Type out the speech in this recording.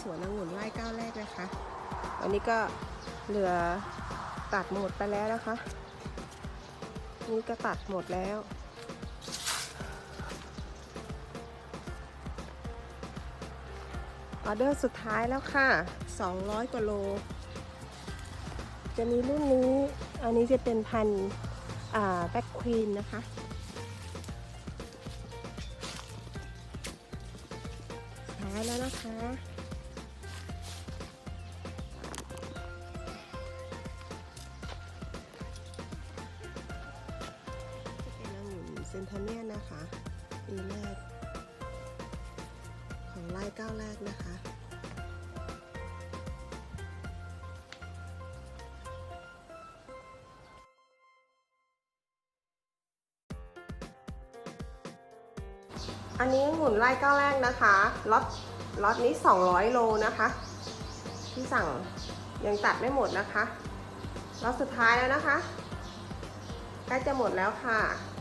สวนองุ่นไร่ก้าวแรกนะคะอันนี้ก็เหลือตัดหมดไปแล้วนะคะ นี่ก็ตัดหมดแล้ว ออเดอร์สุดท้ายแล้วค่ะ 200 กว่าโล จะมีรุ่นนี้ อันนี้จะเป็นพันแบ็คควีนนะคะท้าแล้วนะคะ เป็นเซนทเนียนนะคะปีแรก ของไร่ก้าวแรกนะคะอันนี้หมุนไร่ก้าวแรกนะคะล็อตล็อตนี้ 200 โลนะคะ ที่สั่งยังตัดไม่หมดนะคะล็อตสุดท้ายแล้วนะคะใกล้จะหมดแล้วค่ะ